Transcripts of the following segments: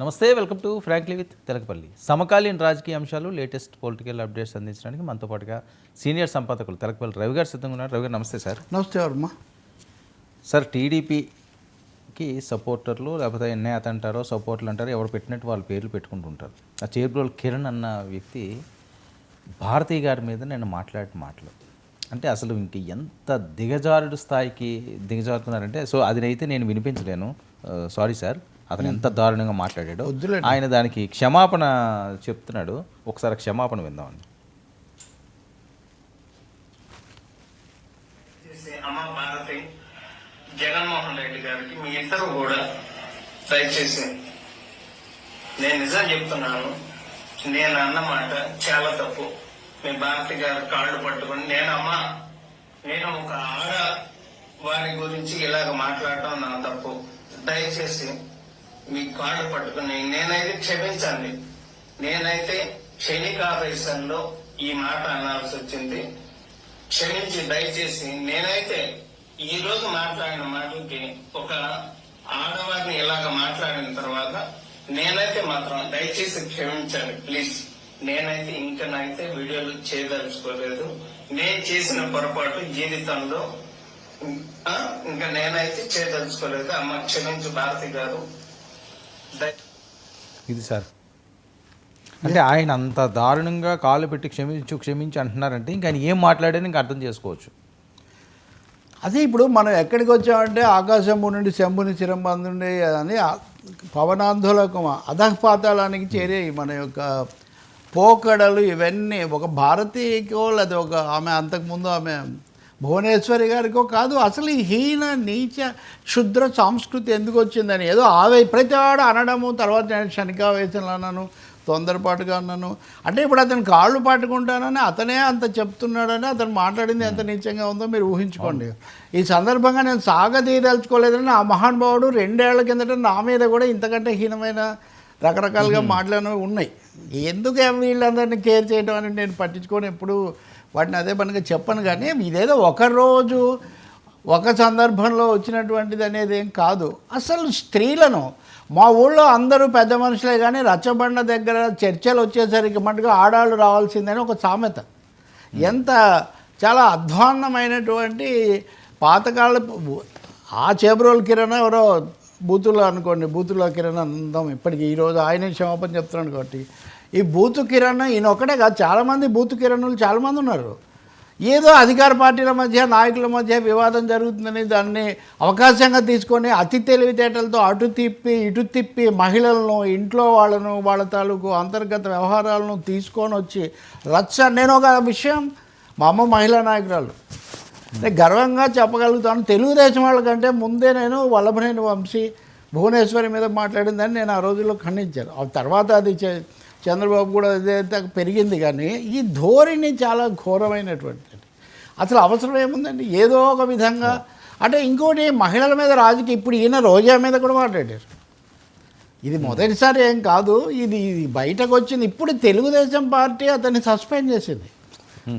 నమస్తే welcome to frankly with Telakapalli. సమకాలీన రాజకీయ అంశాలు లేటెస్ట్ పొలిటికల్ అప్డేట్స్ అందించడానికి మనతో పాటుగా సీనియర్ సంపాదకులు తెలకపల్లి రవి గారు సిద్ధంగా ఉన్నారు. రవి గారు నమస్తే సార్. నమస్తే వర్మ సార్ టీడీపీకి సపోర్టర్లు లేకపోతే ఎన్నేత అంటారో సపోర్టర్లు అంటారో ఎవరు పెట్టినట్టు వాళ్ళ పేర్లు పెట్టుకుంటుంటారు ఆ చేబ్రోల్ కిరణ్ అన్న వ్యక్తి భారతీ గారి మీద నేను మాట్లాడిన మాటలు. అంటే అసలు ఇంక ఎంత దిగజారుడు స్థాయికి దిగజారుతున్నారంటే సో అది అయితే నేను వినిపించలేను. Sorry sir. అతను ఎంత దారుణంగా మాట్లాడాడు. ఆయన దానికి క్షమాపణ చెప్తున్నాడు. ఒకసారి క్షమాపణ విందామండి చేసే అమ్మ భారతి జగన్మోహన్ రెడ్డి గారికి మీ ఇద్దరు కూడా దయచేసి నేను నిజం చెప్తున్నాను. నేను అన్న మాట చాలా తప్పు. మీ భారతి గారు కాళ్ళు పట్టుకొని నేనమ్మా నేను ఒక ఆడ వారి గురించి ఇలాగ మాట్లాడటం నా తప్పు. దయచేసి మీ కాళ్ళు పట్టుకుని నేనైతే క్షమించండి. నేనైతే క్షణికావేశంలో ఈ మాట అనాల్సి వచ్చింది. క్షమించి దయచేసి నేనైతే ఈ రోజు మాట్లాడిన మాటలకి ఒక ఆడవారిని ఇలాగ మాట్లాడిన తర్వాత నేనైతే మాత్రం దయచేసి క్షమించండి ప్లీజ్. నేనైతే ఇంకనైతే వీడియోలు చేయదలుచుకోలేదు. నేను చేసిన పొరపాటు జీవితంలో ఇంకా నేనైతే చేయదలుచుకోలేదు. అమ్మ క్షమించు భారతి గారు. ఇది సార్. అంటే ఆయన అంత దారుణంగా కాళ్ళు పెట్టి క్షమించు క్షమించు అంటున్నారంటే ఇంకా ఆయన ఏం మాట్లాడారని ఇంకా అర్థం చేసుకోవచ్చు. అదే ఇప్పుడు మనం ఎక్కడికి వచ్చామంటే ఆకాశం నుండి శంభుని చిరంబందుండి అని పవనాందోళకం అధపాతాళానికి చేరే మన యొక్క పోకడలు ఇవన్నీ ఒక భారతీయకో లేదా ఒక ఆమె అంతకుముందు ఆమె భువనేశ్వరి గారికో కాదు అసలు ఈ హీన నీచ క్షుద్ర సంస్కృతి ఎందుకు వచ్చిందని ఏదో ఆవే ప్రతివాడు అనడము తర్వాత నేను శనికావేశంలో అన్నాను తొందరపాటుగా అన్నాను. అంటే ఇప్పుడు అతను కాళ్ళు పట్టుకుంటానని అతనే అంత చెప్తున్నాడని అతను మాట్లాడింది ఎంత నీచంగా ఉందో మీరు ఊహించుకోండి. ఈ సందర్భంగా నేను సాగదీయదలుచుకోలేదని ఆ మహానుభావుడు రెండేళ్ళ కిందట నా మీద కూడా ఇంతకంటే హీనమైన రకరకాలుగా మాటలు ఉన్నాయి. ఎందుకు వీళ్ళందరినీ కేర్ చేయడం అని నేను పట్టించుకొని. ఎప్పుడు వాటిని అదే పనిగా చెప్పను కానీ ఇదేదో ఒకరోజు ఒక సందర్భంలో వచ్చినటువంటిది అనేది ఏం కాదు. అసలు స్త్రీలను మా ఊళ్ళో అందరూ పెద్ద మనుషులే కానీ రచ్చబండ దగ్గర చర్చలు వచ్చేసరికి మటుకు ఆడాళ్ళు రావాల్సిందని ఒక సామెత. ఎంత చాలా అధ్వాన్నమైనటువంటి పాతకాల ఆ చేబ్రోల్ కిరణ్ ఎవరో బూతులో అనుకోండి బూతులో కిరణ్ అందం ఇప్పటికి ఈరోజు ఆయనే క్షమాపణ చెప్తున్నాడు కాబట్టి. ఈ బూతు కిరణ్ ఈయన ఒక్కటే కాదు చాలామంది బూతు కిరణులు చాలామంది ఉన్నారు. ఏదో అధికార పార్టీల మధ్య నాయకుల మధ్య వివాదం జరుగుతుందని దాన్ని అవకాశంగా తీసుకొని అతి తెలివితేటలతో అటు తిప్పి ఇటు తిప్పి మహిళలను ఇంట్లో వాళ్ళను వాళ్ళ తాలూకు అంతర్గత వ్యవహారాలను తీసుకొని వచ్చి రచ్చ. నేను ఒక విషయం మా అమ్మ మహిళా నాయకురాలు. గర్వంగా చెప్పగలుగుతాను. తెలుగుదేశం వాళ్ళకంటే ముందే నేను వల్లభనేని వంశీ భువనేశ్వరి మీద మాట్లాడిందని నేను ఆ రోజుల్లో ఖండించాను. ఆ తర్వాత అది చే- చంద్రబాబు కూడా అదే పెరిగింది కానీ ఈ ధోరణి చాలా ఘోరమైనటువంటిది. అసలు అవసరం ఏముందండి? ఏదో ఒక విధంగా. అంటే ఇంకోటి మహిళల మీద రాజకీయ ఇప్పుడు ఈయన రోజా మీద కూడా మాట్లాడారు. ఇది మొదటిసారి ఏం కాదు ఇది ఇది బయటకు వచ్చింది. ఇప్పుడు తెలుగుదేశం పార్టీ అతన్ని సస్పెండ్ చేసింది.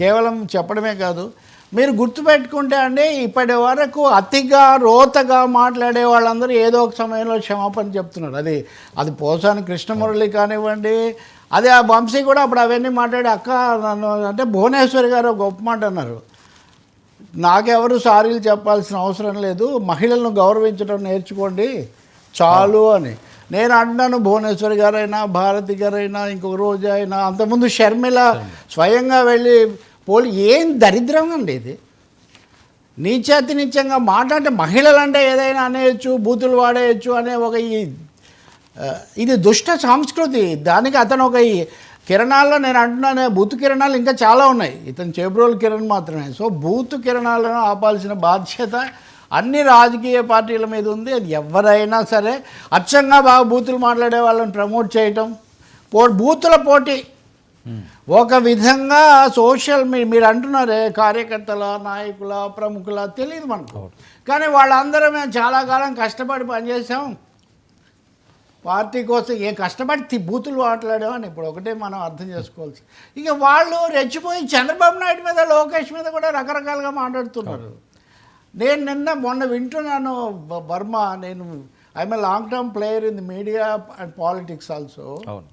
కేవలం చెప్పడమే కాదు మీరు గుర్తుపెట్టుకుంటే అండి ఇప్పటి వరకు అతిగా రోతగా మాట్లాడే వాళ్ళందరూ ఏదో ఒక సమయంలో క్షమాపణ చెప్తున్నారు. అది అది పోసాని కృష్ణమురళి కానివ్వండి అదే ఆ వంశీ కూడా అప్పుడు అవన్నీ మాట్లాడి అక్క నన్ను అంటే భువనేశ్వరి గారు గొప్ప మాట అన్నారు. నాకెవరు సారీలు చెప్పాల్సిన అవసరం లేదు మహిళలను గౌరవించడం నేర్చుకోండి చాలు అని. నేను అంటున్నాను భువనేశ్వరి గారైనా భారతి గారైనా ఇంకొక రోజు అయినా అంతకుముందు షర్మిల స్వయంగా వెళ్ళి పోలి ఏం దరిద్రం అండి ఇది నీచాతి నీచంగా మాట్లాడితే మహిళలు అంటే ఏదైనా అనేయచ్చు బూతులు వాడేయచ్చు అనే ఒక ఈ ఇది దుష్ట సంస్కృతి. దానికి అతను ఒక ఈ కిరణాల్లో నేను అంటున్నాను బూతు కిరణాలు ఇంకా చాలా ఉన్నాయి. ఇతను చేబ్రోల్ కిరణ్ మాత్రమే. సో బూతు కిరణాలను ఆపాల్సిన బాధ్యత అన్ని రాజకీయ పార్టీల మీద ఉంది. అది ఎవరైనా సరే అచ్చంగా బాగా బూతులు మాట్లాడే వాళ్ళని ప్రమోట్ చేయటం పో బూతుల పోటీ. ఒక విధంగా సోషల్ మీ మీరు అంటున్నారే కార్యకర్తల నాయకుల ప్రముఖుల తెలియదు మనకు. కానీ వాళ్ళందరం మేము చాలా కాలం కష్టపడి పనిచేసాం పార్టీ కోసం ఏ కష్టపడి బూతులు మాట్లాడామని ఇప్పుడు ఒకటే మనం అర్థం చేసుకోవాల్సి. ఇక వాళ్ళు రెచ్చిపోయి చంద్రబాబు నాయుడు మీద లోకేష్ మీద కూడా రకరకాలుగా మాట్లాడుతున్నారు. నేను నిన్న మొన్న వింటున్నాను బర్మ నేను I'm a long term player in the media and politics also. అవును.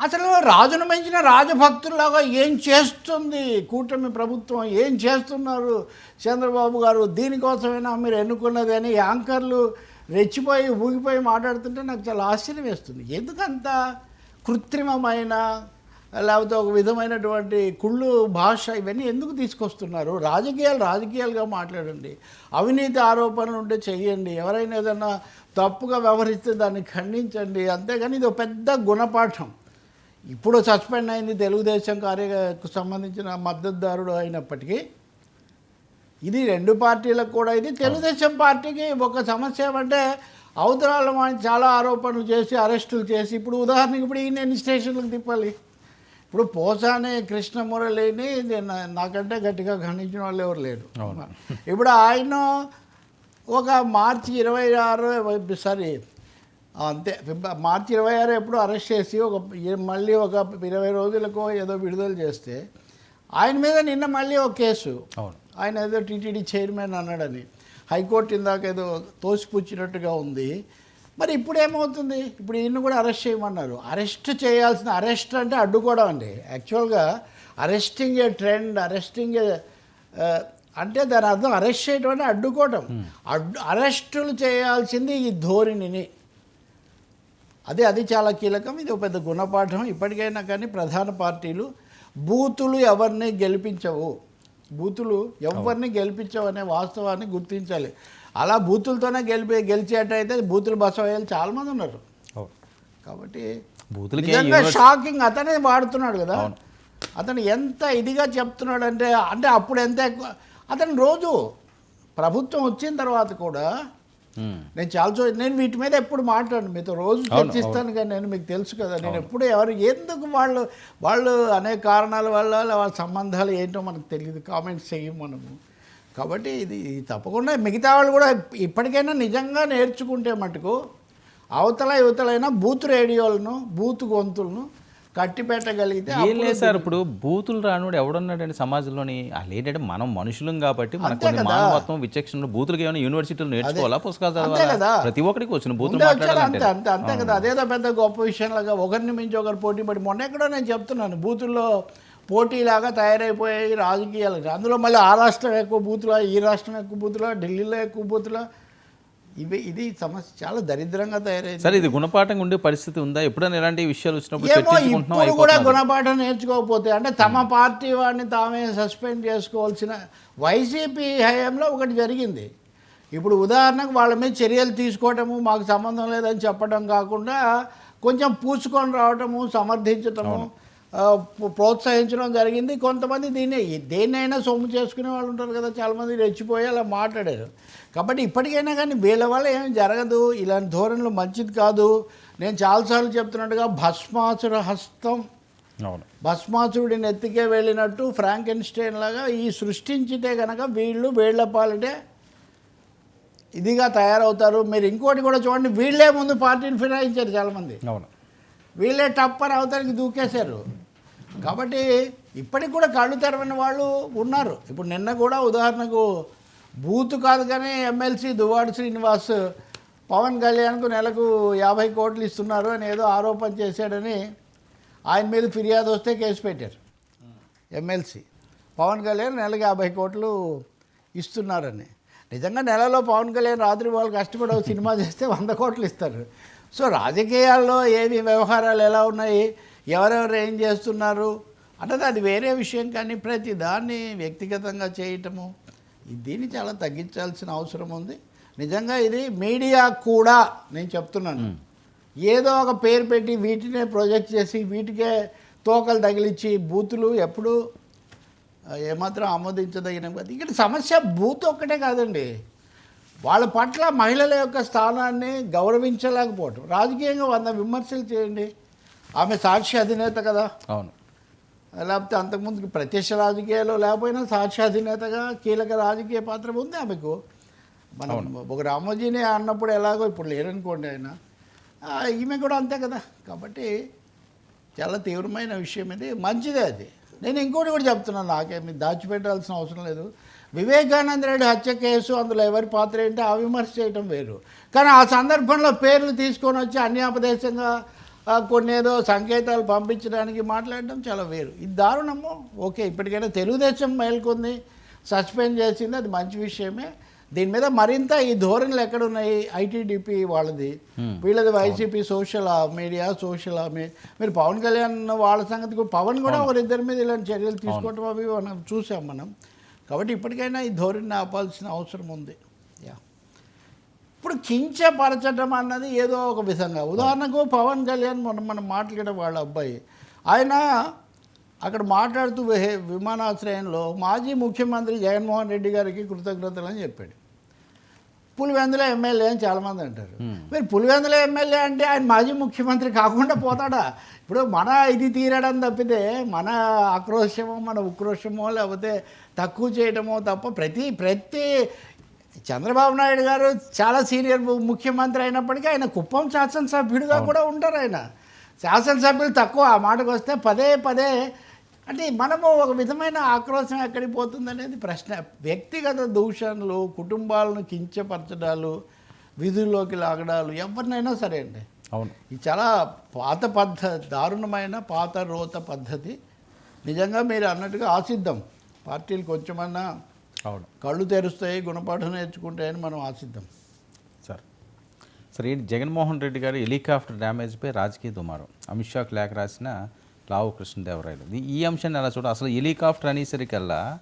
అసలు రాజును మించిన రాజభక్తుల్లాగా ఏం చేస్తుంది? కూటమి ప్రభుత్వం ఏం చేస్తున్నారు? చంద్రబాబు గారు దీనికోసమైనా మీరు ఎన్నుకున్నది అని యాంకర్లు రెచ్చిపోయి ఊగిపోయి మాట్లాడుతుంటే నాకు చాలా ఆశ్చర్యం వేస్తుంది. ఎందుకంత కృత్రిమమైన లేకపోతే ఒక విధమైనటువంటి కుళ్ళు భాష ఇవన్నీ ఎందుకు తీసుకొస్తున్నారు? రాజకీయాలు రాజకీయాలుగా మాట్లాడండి. అవినీతి ఆరోపణలు ఉంటే చెయ్యండి. ఎవరైనా ఏదైనా తప్పుగా వ్యవహరిస్తే దాన్ని ఖండించండి. అంతేగాని ఇది ఒక పెద్ద గుణపాఠం. ఇప్పుడు సస్పెండ్ అయింది తెలుగుదేశం కార్యకు సంబంధించిన మద్దతుదారుడు అయినప్పటికీ ఇది రెండు పార్టీలకు కూడా ఇది తెలుగుదేశం పార్టీకి ఒక సమస్య ఏమంటే అవతరాల చాలా ఆరోపణలు చేసి అరెస్టులు చేసి ఇప్పుడు ఉదాహరణకి ఇప్పుడు ఈయన ఎన్ని స్టేషన్లకు తిప్పాలి ఇప్పుడు పోసాని కృష్ణమురళిని నాకంటే గట్టిగా ఖండించిన వాళ్ళు ఎవరు లేరు అవును. ఇప్పుడు ఆయన ఒక మార్చి ఇరవై ఆరు సారీ అంతే. మార్చి ఇరవై ఆరు ఎప్పుడు అరెస్ట్ చేసి ఒక మళ్ళీ ఒక ఇరవై రోజులకు ఏదో విడుదల చేస్తే ఆయన మీద నిన్న మళ్ళీ ఒక కేసు. అవును. ఆయన ఏదో టీటీడీ చైర్మన్ అన్నాడని. హైకోర్టు ఇందాక ఏదో తోసిపుచ్చినట్టుగా ఉంది. మరి ఇప్పుడు ఏమవుతుంది? ఇప్పుడు ఈయన కూడా అరెస్ట్ చేయమన్నారు. అరెస్ట్ చేయాల్సిన అరెస్ట్ అంటే అడ్డుకోవడం అండి. యాక్చువల్గా arresting a trend arresting a అంటే దాని అర్థం అరెస్ట్ చేయడం అంటే అడ్డుకోవడం అడ్డు అరెస్టులు చేయాల్సింది ఈ ధోరణిని. అదే అది చాలా కీలకం. ఇది ఒక పెద్ద గుణపాఠం. ఇప్పటికైనా కానీ ప్రధాన పార్టీలు బూతులు ఎవరిని గెలిపించవు. బూతులు ఎవరిని గెలిపించవు అనే వాస్తవాన్ని గుర్తించాలి. అలా బూతులతోనే గెలిపి గెలిచేటైతే బూతులు బసవయ్యాలు చాలామంది ఉన్నారు. కాబట్టి షాకింగ్. అతనే వాడుతున్నాడు కదా. అతను ఎంత ఇదిగా చెప్తున్నాడు అంటే అంటే అప్పుడు ఎంత ఎక్కువ అతను రోజు ప్రభుత్వం వచ్చిన తర్వాత కూడా. నేను చాలా చో నేను వీటి మీద ఎప్పుడు మాట్లాడను. మీతో రోజు చర్చిస్తాను కానీ నేను మీకు తెలుసు కదా. నేను ఎప్పుడు ఎవరు ఎందుకు వాళ్ళు వాళ్ళు అనేక కారణాల వల్ల వాళ్ళ సంబంధాలు ఏంటో మనకు తెలియదు. కామెంట్స్ చెయ్యం మనము. కాబట్టి ఇది ఇది తప్పకుండా మిగతా వాళ్ళు కూడా ఇప్పటికైనా నిజంగా నేర్చుకుంటే మటుకు అవతల యువతలైన బూత్ రేడియోలను బూత్ గొంతులను కట్టి పెట్టగలిగితే ఏం లేదు సార్ ఇప్పుడు బూతులు రానుడు ఎవడున్నాడండి సమాజంలోని? వాళ్ళు ఏంటంటే మనం మనుషులం కాబట్టి మనకు అంతే కొన్ని. మానవత్వం విచక్షణ బూతులకి ఏమైనా యూనివర్సిటీలు నేర్చుకోవాలా పుస్తకాలు చదవాలా? కదా. ప్రతి ఒక్కరికి వచ్చిన బూతులు అంతే అంతే అంతే కదా. అదేదో పెద్ద గొప్ప విషయంలాగా ఒకరిని మించి ఒకరు పోటీ పడి మొన్న ఎక్కడో నేను చెప్తున్నాను బూతుల్లో పోటీలాగా తయారైపోయాయి రాజకీయాలు. అందులో మళ్ళీ ఆ రాష్ట్రం ఎక్కువ బూతులా ఈ రాష్ట్రం ఎక్కువ బూతులా ఢిల్లీలో ఎక్కువ బూతులా ఇవి ఇది సమస్య చాలా దరిద్రంగా తయారైంది. సరే ఇది గుణపాఠంగా ఉండే పరిస్థితి ఉందా? ఎప్పుడైనా ఇలాంటి విషయాలు వచ్చినప్పుడు కూడా. గుణపాఠం నేర్చుకోకపోతే అంటే తమ పార్టీ వాడిని తామే సస్పెండ్ చేసుకోవాల్సిన వైసీపీ హయాంలో ఒకటి జరిగింది. ఇప్పుడు ఉదాహరణకు వాళ్ళ మీద చర్యలు తీసుకోవటము మాకు సంబంధం లేదని చెప్పడం కాకుండా కొంచెం పూసుకొని రావటము సమర్థించటము ప్రోత్సహించడం జరిగింది. కొంతమంది దీన్ని దేన్నైనా సొమ్ము చేసుకునే వాళ్ళు ఉంటారు కదా చాలామంది రెచ్చిపోయి అలా మాట్లాడారు. కాబట్టి ఇప్పటికైనా కానీ వీళ్ళ వల్ల ఏం జరగదు. ఇలాంటి ధోరణులు మంచిది కాదు. నేను చాలాసార్లు చెప్తున్నట్టుగా భస్మాసుర హస్తం. అవును. భస్మాసురుడిని ఎత్తికే వెళ్ళినట్టు ఫ్రాంకెన్స్టైన్ లాగా ఈ సృష్టించితే కనుక వీళ్ళు వీళ్ళ పాలిటే ఇదిగా తయారవుతారు. మీరు ఇంకోటి కూడా చూడండి. వీళ్ళే ముందు పార్టీని ఫిరాయించారు చాలామంది. అవును. వీళ్ళే టప్పర్ అవతలకి దూకేశారు. కాబట్టి ఇప్పటికి కూడా కళ్ళు తెరవని వాళ్ళు ఉన్నారు. ఇప్పుడు నిన్న కూడా ఉదాహరణకు బూత్ కాదు కానీ ఎమ్మెల్సీ దువాడు శ్రీనివాస్ పవన్ కళ్యాణ్కు నెలకు యాభై కోట్లు ఇస్తున్నారు అని ఏదో ఆరోపణ చేశాడని ఆయన మీద ఫిర్యాదు వస్తే కేసు పెట్టారు. ఎమ్మెల్సీ పవన్ కళ్యాణ్ నెలకు యాభై కోట్లు ఇస్తున్నారని. నిజంగా నెలలో పవన్ కళ్యాణ్ రాత్రి వాళ్ళు కష్టపడి సినిమా చేస్తే వంద కోట్లు ఇస్తారు. సో రాజకీయాల్లో ఏవి వ్యవహారాలు ఎలా ఉన్నాయి? ఎవరెవరు ఏం చేస్తున్నారు? అంటే అది వేరే విషయం కానీ ప్రతి దాన్ని వ్యక్తిగతంగా చేయటము దీన్ని చాలా తగ్గించాల్సిన అవసరం ఉంది. నిజంగా ఇది మీడియా కూడా నేను చెప్తున్నాను. ఏదో ఒక పేరు పెట్టి వీటినే ప్రొజెక్ట్ చేసి వీటికే తోకలు తగిలిచ్చి బూతులు ఎప్పుడు ఏమాత్రం ఆమోదించదగిన కాదు. ఇక్కడ సమస్య బూత్ ఒక్కటే కాదండి. వాళ్ళ పట్ల మహిళల యొక్క స్థానాన్ని గౌరవించలేకపోవటం. రాజకీయంగా వంద విమర్శలు చేయండి. ఆమె సాక్షి అధినేత కదా. అవును. లేకపోతే అంతకుముందు ప్రత్యక్ష రాజకీయాలు లేకపోయినా సాక్షి అధినేతగా కీలక రాజకీయ పాత్ర ఉంది ఆమెకు. మనం ఒక రామోజీని అన్నప్పుడు ఎలాగో ఇప్పుడు లేరనుకోండి ఆయన. ఈమె కూడా అంతే కదా. కాబట్టి చాలా తీవ్రమైన విషయం ఇది. మంచిదే అది. నేను ఇంకోటి కూడా చెప్తున్నాను నాకేమి దాచిపెట్టాల్సిన అవసరం లేదు. వివేకానంద రెడ్డి హత్య కేసు అందులో ఎవరి పాత్ర ఏంటి? ఆ విమర్శ చేయటం వేరు. కానీ ఆ సందర్భంలో పేర్లు తీసుకొని వచ్చి అన్యాపదేశంగా కొన్ని ఏదో సంకేతాలు పంపించడానికి మాట్లాడడం చాలా వేరు. ఇది దారుణము. ఓకే ఇప్పటికైనా తెలుగుదేశం మేల్కొంది సస్పెండ్ చేసింది అది మంచి విషయమే. దీని మీద మరింత ఈ ధోరణులు ఎక్కడున్నాయి? ఐటీడీపీ వాళ్ళది వీళ్ళది వైసీపీ సోషల్ మీడియా సోషల్ మీరు పవన్ కళ్యాణ్ వాళ్ళ సంగతి పవన్ కూడా ఒకరిద్దరి మీద ఇలాంటి చర్యలు తీసుకోవటం అవి మనం చూసాం మనం. కాబట్టి ఇప్పటికైనా ఈ ధోరణిని ఆపాల్సిన అవసరం ఉంది. ఇప్పుడు కించపరచడం అన్నది ఏదో ఒక విధంగా. ఉదాహరణకు పవన్ కళ్యాణ్ మొన్న మనం మాట్లాడే వాళ్ళ అబ్బాయి. ఆయన అక్కడ మాట్లాడుతూ విమానాశ్రయంలో మాజీ ముఖ్యమంత్రి జగన్మోహన్ రెడ్డి గారికి కృతజ్ఞతలు అని చెప్పాడు. పులివెందుల ఎమ్మెల్యే అని చాలామంది అంటారు. మీరు పులివెందుల ఎమ్మెల్యే అంటే ఆయన మాజీ ముఖ్యమంత్రి కాకుండా పోతాడా? ఇప్పుడు మన ఇది తీరడం తప్పితే మన ఆక్రోశమో మన ఉక్రోషమో లేకపోతే తక్కువ చేయడమో తప్ప ప్రతి ప్రతి చంద్రబాబు నాయుడు గారు చాలా సీనియర్ ముఖ్యమంత్రి అయినప్పటికీ ఆయన కుప్పం శాసనసభ్యుడిగా కూడా ఉంటారు ఆయన. శాసనసభ్యులు తక్కువ ఆ మాటకు వస్తే పదే పదే అంటే మనము ఒక విధమైన ఆక్రోశం ఎక్కడికి పోతుంది అనేది ప్రశ్న. వ్యక్తిగత దూషణలు కుటుంబాలను కించపరచడాలు విధుల్లోకి లాగడాలు ఎవరినైనా సరే అండి. అవును. ఇది చాలా పాత పద్ధతి దారుణమైన పాత రోత పద్ధతి. నిజంగా మీరు అన్నట్టుగా ఆశిద్దాం. పార్టీలు కొంచెమన్నా అవును. కళ్ళు తెరుస్తాయి గుణపాఠం నేర్చుకుంటాయని మనం ఆశిద్దాం. సార్ సరే ఏంటి జగన్మోహన్ రెడ్డి గారు హెలికాప్టర్ డ్యామేజ్పై రాజకీయ దుమారం. అమిత్ షాకు లేఖ రాసిన లావు కృష్ణదేవరాయలు. ఈ- ఈ అంశాన్ని ఎలా చూడ అసలు హెలికాప్టర్ అనేసరికల్లా